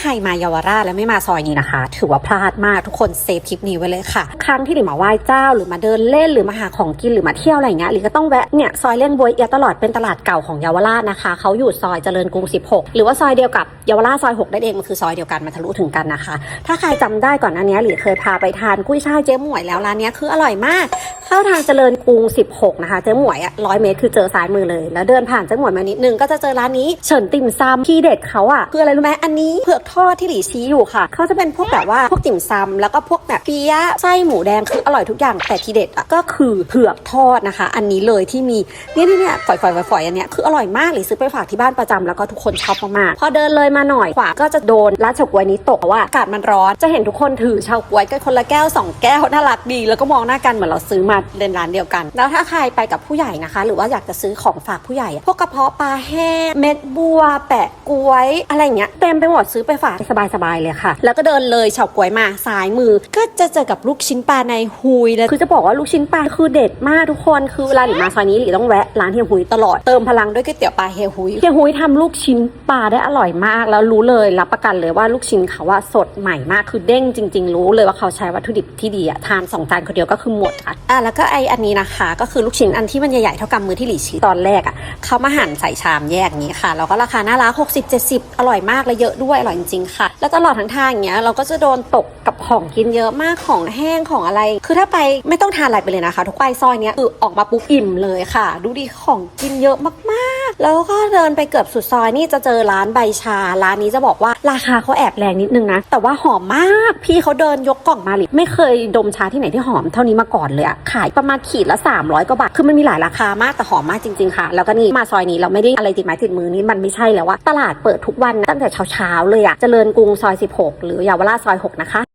ใครมาเยาวราชแล้วไม่มาซอยนี้นะคะ ถือว่าพลาดมากทุกคนเซฟคลิปนี้ไว้เลยค่ะ ครั้งที่หลิมาไหว้เจ้าหรือมาเดินเล่นหรือมาหาของกินหรือมาเที่ยวอะไรเงี้ยหลิก็ต้องแวะเนี่ยซอยเล่นบวยเอียตลอดเป็นตลาดเก่าของเยาวราชนะคะเขาอยู่ซอยเจริญกรุง 16 หรือว่าซอยเดียวกับเยาวราชซอย6ได้เองมันคือซอยเดียวกันมันทะลุถึงกันนะคะ ถ้าใครจำได้ก่อนหน้านี้หลิเคยพาไปทานกุ้ยช่ายเจ๊หมวยแล้วร้านนี้คืออร่อยมาก เข้าทางเจริญกรุง 16 นะคะ เจ๊หมวยอะร้อยเมตรคือเจอซ้ายมือเลย แล้วเดินผ่านเจ๊หมวยมานิดนึงก็จะเจอร้านนี้เฉินติ่มซำที่เด็ดเขาอะคืออะไรรู้ไหมอันนี้เผือกทอดที่หลีชี้อยู่ค่ะ เขาจะเป็นพวกแบบว่าพวกติ่มซำแล้วก็พวกแบบเปี๊ยะไส้หมูแดงคืออร่อยทุกอย่างแต่ที่เด็ดอะก็คือเผือกทอดนะคะ อันนี้เลยที่มีเนี่ยเนี่ยเนี่ยฝอยฝอยฝอยฝอยอันเนี้ยคืออร่อยมากหลีซื้อไปฝากที่บ้านประจำแล้วก็ทุกคนชอบมากๆพอเดินเลยมาหน่อยขวาก็จะโดนร้านเฉาก๊วยนี้ตกเพราะว่าอากาศมันร้อนจะเห็นทุกคนถือเฉาก๊วยกันคนละแก้วสองแก้วน่ารักดีแล้วก็มองหน้ากันเหมือนเราซื้อมาเดินร้านเดียวกัน แล้วถ้าใครไปกับผู้ใหญ่นะคะ หรือว่าอยากจะซื้อของฝากผู้ใหญ่ พวกกระเพาะปลาแห้งเม็ดบัว แปะกล้วย อะไรเงี้ยเต็มไปหมดซื้อไปฝากสบายๆเลยค่ะ แล้วก็เดินเลยเฉาก๊วยมาซ้ายมือ ก็จะเจอกับลูกชิ้นปลาในฮุยเลยคือจะบอกว่าลูกชิ้นปลาคือเด็ดมากทุกคนคือเวลาหลิมาซอยนี้หลิต้องแวะร้านเฮียฮุยตลอดเติมพลังด้วยก๋วยเตี๋ยวปลาเฮียฮุยเฮียฮุยทำลูกชิ้นปลาได้อร่อยมาก แล้วรู้เลยรับประกันเลยว่าลูกชิ้นเขาว่าสดใหม่มากคือเด้งจริง ๆ รู้เลยว่าเขาใช้วัตถุดิบที่ดีอะทานสองจานคนเดียวก็คือหมดค่ะอะแล้วก็ไออันนี้นะคะ ก็คือลูกชิ้นอันที่มันใหญ่ๆเท่ากำมือที่หลีชี้ตอนแรกอะเขามาหั่นใส่ชามแยกนี้ค่ะแล้วก็ราคาน่าร้าน60 70อร่อยมากและเยอะด้วยอร่อยจริงๆค่ะ แล้วตลอดทั้งทางอย่างเงี้ยเราก็จะโดนตกกับของกินเยอะมากของแห้งของอะไร คือถ้าไปไม่ต้องทานอะไรไปเลยนะคะ ทุกไปซอยเนี้ยคือออกมาปุ๊บอิ่มเลยค่ะ ดูดิของกินเยอะมากๆ แล้วก็เดินไปเกือบสุดซอยนี่จะเจอร้านใบชา ร้านนี้จะบอกว่าราคาเขาแอบแรงนิดนึงนะ แต่ว่าหอมมาก พี่เขาเดินยกกล่องมาหลิไม่เคยดมชาที่ไหนที่หอมเท่านี้มาก่อนเลยอะขายประมาณขีดละ 300กว่าบาท คือมันมีหลายราคามากแต่หอมมากจริงๆค่ะ แล้วก็นี่มาซอยนี้เราไม่ได้อะไรติดไม้ติดมือนี่มันไม่ใช่แล้วว่าตลาดเปิดทุกวันนะตั้งแต่เช้าๆเลยอะเจริญกรุงซอย 16 หรือเยาวราชซอย 6 นะคะ